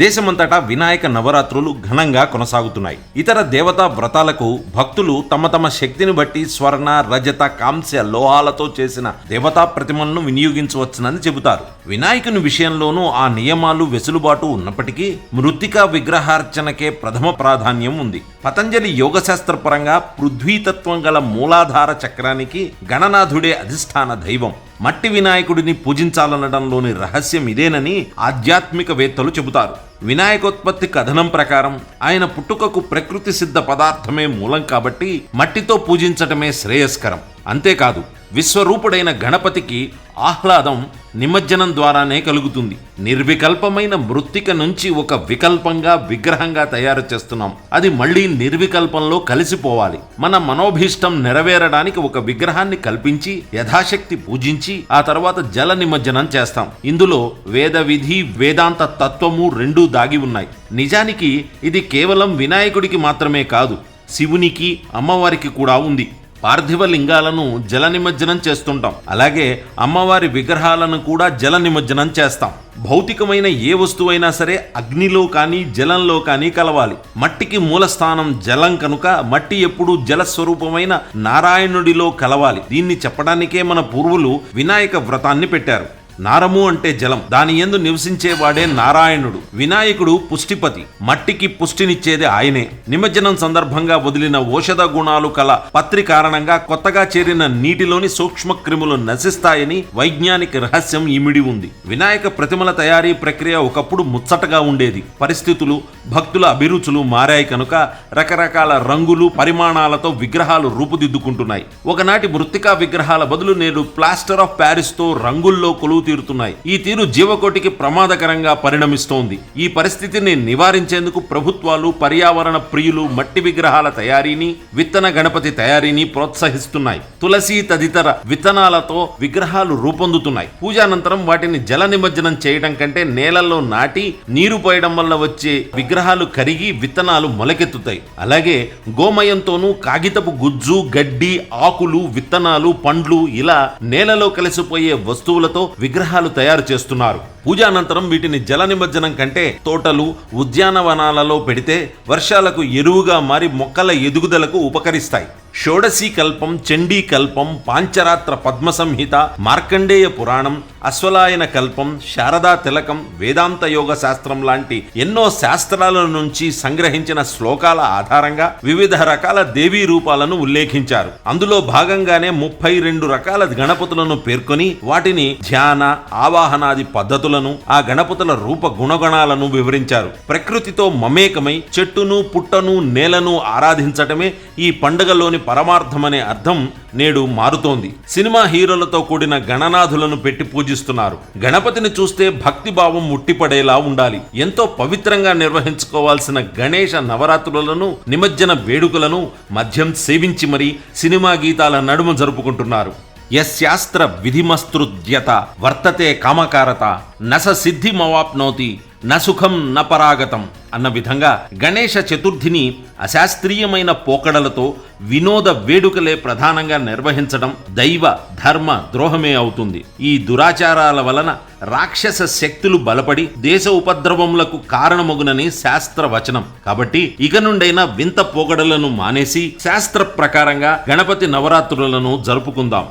దేశమంతటా వినాయక నవరాత్రులు ఘనంగా కొనసాగుతున్నాయి. ఇతర దేవతా వ్రతాలకు భక్తులు తమ తమ శక్తిని బట్టి స్వర్ణ రజత కాంస్య లోహాలతో చేసిన దేవతా ప్రతిమలను వినియోగించవచ్చునని చెబుతారు. వినాయకుని విషయంలోనూ ఆ నియమాలు వెసులుబాటు ఉన్నప్పటికీ మృతికా విగ్రహార్చనకే ప్రథమ ప్రాధాన్యం ఉంది. పతంజలి యోగశాస్త్ర పరంగా పృథ్వీతత్వం గల మూలాధార చక్రానికి గణనాథుడే అధిష్టాన దైవం. మట్టి వినాయకుడిని పూజించాలనడంలోని రహస్యం ఇదేనని ఆధ్యాత్మికవేత్తలు చెబుతారు. వినాయకోత్పత్తి కథనం ప్రకారం ఆయన పుట్టుకకు ప్రకృతి సిద్ధ పదార్థమే మూలం కాబట్టి మట్టితో పూజించటమే శ్రేయస్కరం. అంతేకాదు విశ్వరూపుడైన గణపతికి ఆహ్లాదం నిమజ్జనం ద్వారానే కలుగుతుంది. నిర్వికల్పమైన మృత్తిక నుంచి ఒక వికల్పంగా విగ్రహంగా తయారు చేస్తున్నాం. అది మళ్ళీ నిర్వికల్పంలో కలిసిపోవాలి. మన మనోభీష్టం నెరవేరడానికి ఒక విగ్రహాన్ని కల్పించి యథాశక్తి పూజించి ఆ తర్వాత జల నిమజ్జనం చేస్తాం. ఇందులో వేద విధి వేదాంత తత్వము రెండూ దాగి ఉన్నాయి. నిజానికి ఇది కేవలం వినాయకుడికి మాత్రమే కాదు శివునికి అమ్మవారికి కూడా ఉంది. పార్థివ లింగాలను జల నిమజ్జనం చేస్తుంటాం. అలాగే అమ్మవారి విగ్రహాలను కూడా జల నిమజ్జనం చేస్తాం. భౌతికమైన ఏ వస్తువైనా సరే అగ్నిలో కానీ జలంలో కానీ కలవాలి. మట్టికి మూలస్థానం జలం కనుక మట్టి ఎప్పుడూ జల స్వరూపమైన నారాయణుడిలో కలవాలి. దీన్ని చెప్పడానికే మన పూర్వులు వినాయక వ్రతాన్ని పెట్టారు. నారము అంటే జలం. దాని ఎందు నివసించేవాడే నారాయణుడు. వినాయకుడు పుష్టిపతి. మట్టికి పుష్టినిచ్చేది ఆయనే. నిమజ్జనం సందర్భంగా వదిలిన ఔషధ గుణాలు కల పత్రి కారణంగా కొత్తగా చేరిన నీటిలోని సూక్ష్మ క్రిములు నశిస్తాయని వైజ్ఞానిక రహస్యం ఇమిడి ఉంది. వినాయక ప్రతిమల తయారీ ప్రక్రియ ఒకప్పుడు ముచ్చటగా ఉండేది. పరిస్థితులు భక్తుల అభిరుచులు మారాయి కనుక రకరకాల రంగులు పరిమాణాలతో విగ్రహాలు రూపుదిద్దుకుంటున్నాయి. ఒకనాటి మృత్తికా విగ్రహాల బదులు నేడు ప్లాస్టర్ ఆఫ్ ప్యారిస్తో రంగుల్లోకులు తీరుతున్నాయి. ఈ తీరు జీవకోటికి ప్రమాదకరంగా పరిణమిస్తోంది. ఈ పరిస్థితిని నివారించేందుకు ప్రభుత్వాలు పర్యావరణ ప్రియులు మట్టి విగ్రహాల తయారీని విత్తన గణపతి తయారీని ప్రోత్సహిస్తున్నాయి. తులసి తదితర విత్తనాలతో విగ్రహాలు రూపొందుతున్నాయి. పూజానంతరం వాటిని జల నిమజ్జనం చేయడం కంటే నేలల్లో నాటి నీరు పోయడం వల్ల వచ్చే విగ్రహాలు కరిగి విత్తనాలు మొలకెత్తుతాయి. అలాగే గోమయంతోనూ కాగితపు గుజ్జు గడ్డి ఆకులు విత్తనాలు పండ్లు ఇలా నేలలో కలిసిపోయే వస్తువులతో విగ్రహాలు తయారు చేస్తున్నారు. పూజానంతరం వీటిని జల నిమజ్జనం కంటే తోటలు ఉద్యానవనాలలో పెడితే వర్షాలకు ఎరువుగా మారి మొక్కల ఎదుగుదలకు ఉపకరిస్తాయి. షోడశీ కల్పం చండీ కల్పం పాంచరాత్ర పద్మ సంహిత మార్కండేయ పురాణం అశ్వలాయన కల్పం శారదా తిలకం వేదాంత యోగ శాస్త్రం లాంటి ఎన్నో శాస్త్రాల నుంచి సంగ్రహించిన శ్లోకాల ఆధారంగా వివిధ రకాల దేవీ రూపాలను ఉల్లేఖించారు. అందులో భాగంగానే ముప్పై రెండు రకాల గణపతులను పేర్కొని వాటిని ధ్యాన ఆవాహనాది పద్ధతులను ఆ గణపతుల రూప గుణగణాలను వివరించారు. ప్రకృతితో మమేకమై చెట్టును పుట్టను నేలను ఆరాధించటమే ఈ పండుగలోని పరమార్థమనే అర్థం నేడు మారుతోంది. సినిమా హీరోలతో కూడిన గణనాథులను పెట్టి పూజిస్తున్నారు. గణపతిని చూస్తే భక్తి భావం ముట్టిపడేలా ఉండాలి. ఎంతో పవిత్రంగా నిర్వహించుకోవాల్సిన గణేష నవరాత్రులను నిమజ్జన వేడుకలను మద్యం సేవించి మరీ సినిమా గీతాల నడుమ జరుపుకుంటున్నారు. యశాస్త్ర విధిమస్తృద్యత వర్తతే కామకారత నస సిద్ధిమవాప్నోతి నసుఖం నపరాగతం న పరాగతం అన్న విధంగా గణేష చతుర్థిని అశాస్త్రీయమైన పోకడలతో వినోద వేడుకలే ప్రధానంగా నిర్వహించడం దైవ ధర్మ ద్రోహమే అవుతుంది. ఈ దురాచారాల వలన రాక్షస శక్తులు బలపడి దేశ ఉపద్రవములకు కారణమగునని శాస్త్ర వచనం కాబట్టి ఇక నుండైనా వింత పోకడలను మానేసి శాస్త్ర ప్రకారంగా గణపతి నవరాత్రులను జరుపుకుందాం.